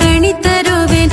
കണിത്തരുവേൻ